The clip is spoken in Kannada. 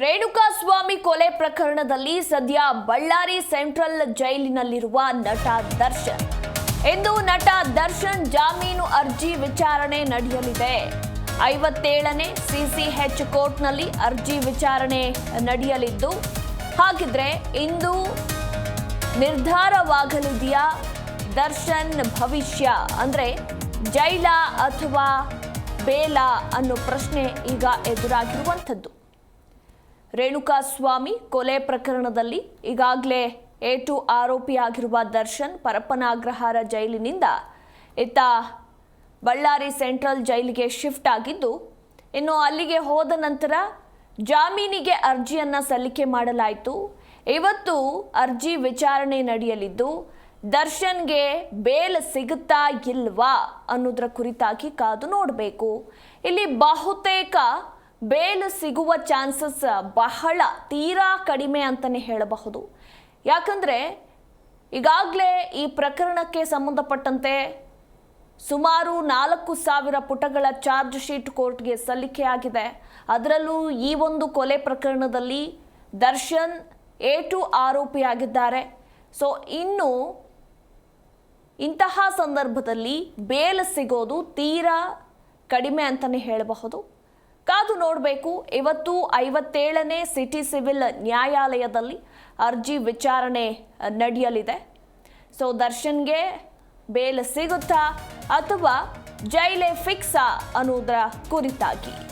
ರೇಣುಕಾ ಸ್ವಾಮಿ ಕೊಲೆ ಪ್ರಕರಣದಲ್ಲಿ ಸದ್ಯ ಬಳ್ಳಾರಿ ಸೆಂಟ್ರಲ್ ಜೈಲಿನಲ್ಲಿರುವ ನಟ ದರ್ಶನ್. ಇಂದು ನಟ ದರ್ಶನ್ ಜಾಮೀನು ಅರ್ಜಿ ವಿಚಾರಣೆ ನಡೆಯಲಿದೆ. ಐವತ್ತೇಳನೇ ಸಿಸಿಎಚ್ ಕೋರ್ಟ್ನಲ್ಲಿ ಅರ್ಜಿ ವಿಚಾರಣೆ ನಡೆಯಲಿದ್ದು, ಹಾಗಿದ್ರೆ ಇಂದು ನಿರ್ಧಾರವಾಗಲಿದೆಯಾ ದರ್ಶನ್ ಭವಿಷ್ಯ? ಅಂದರೆ ಜೈಲ ಅಥವಾ ಬೇಲ ಅನ್ನೋ ಪ್ರಶ್ನೆ ಈಗ ಎದುರಾಗಿರುವಂಥದ್ದು. ರೇಣುಕಾ ಸ್ವಾಮಿ ಕೊಲೆ ಪ್ರಕರಣದಲ್ಲಿ ಈಗಾಗಲೇ ಎ ಟು ಆರೋಪಿಯಾಗಿರುವ ದರ್ಶನ್ ಪರಪ್ಪನಾಗ್ರಹಾರ ಜೈಲಿನಿಂದ ಇತ್ತ ಬಳ್ಳಾರಿ ಸೆಂಟ್ರಲ್ ಜೈಲಿಗೆ ಶಿಫ್ಟ್ ಆಗಿದ್ದು, ಇನ್ನು ಅಲ್ಲಿಗೆ ಹೋದ ನಂತರ ಜಾಮೀನಿಗೆ ಅರ್ಜಿಯನ್ನು ಸಲ್ಲಿಕೆ ಮಾಡಲಾಯಿತು. ಇವತ್ತು ಅರ್ಜಿ ವಿಚಾರಣೆ ನಡೆಯಲಿದ್ದು, ದರ್ಶನ್ಗೆ ಬೇಲ್ ಸಿಗುತ್ತಾ ಇಲ್ವಾ ಅನ್ನೋದ್ರ ಕುರಿತಾಗಿ ಕಾದು ನೋಡಬೇಕು. ಇಲ್ಲಿ ಬಹುತೇಕ ಬೇಲ್ ಸಿಗುವ ಚಾನ್ಸಸ್ ಬಹಳ ತೀರಾ ಕಡಿಮೆ ಅಂತಲೇ ಹೇಳಬಹುದು. ಯಾಕಂದರೆ ಈಗಾಗಲೇ ಈ ಪ್ರಕರಣಕ್ಕೆ ಸಂಬಂಧಪಟ್ಟಂತೆ ಸುಮಾರು ನಾಲ್ಕು ಸಾವಿರ ಪುಟಗಳ ಚಾರ್ಜ್ ಶೀಟ್ ಕೋರ್ಟ್ಗೆ ಸಲ್ಲಿಕೆಯಾಗಿದೆ ಅದರಲ್ಲೂ ಈ ಒಂದು ಕೊಲೆ ಪ್ರಕರಣದಲ್ಲಿ ದರ್ಶನ್ ಎ ಟು ಆರೋಪಿಯಾಗಿದ್ದಾರೆ ಸೊ, ಇನ್ನು ಇಂತಹ ಸಂದರ್ಭದಲ್ಲಿ ಬೇಲ್ ಸಿಗೋದು ತೀರಾ ಕಡಿಮೆ ಅಂತಲೇ ಹೇಳಬಹುದು. ಕಾದು ನೋಡಬೇಕು. ಇವತ್ತು ಐವತ್ತೇಳನೇ ಸಿಟಿ ಸಿವಿಲ್ ನ್ಯಾಯಾಲಯದಲ್ಲಿ ಅರ್ಜಿ ವಿಚಾರಣೆ ನಡೆಯಲಿದೆ. ಸೊ, ದರ್ಶನ್ಗೆ ಬೇಲ್ ಸಿಗುತ್ತಾ ಅಥವಾ ಜೈಲೇ ಫಿಕ್ಸಾ ಅನ್ನೋದರ ಕುರಿತಾಗಿ.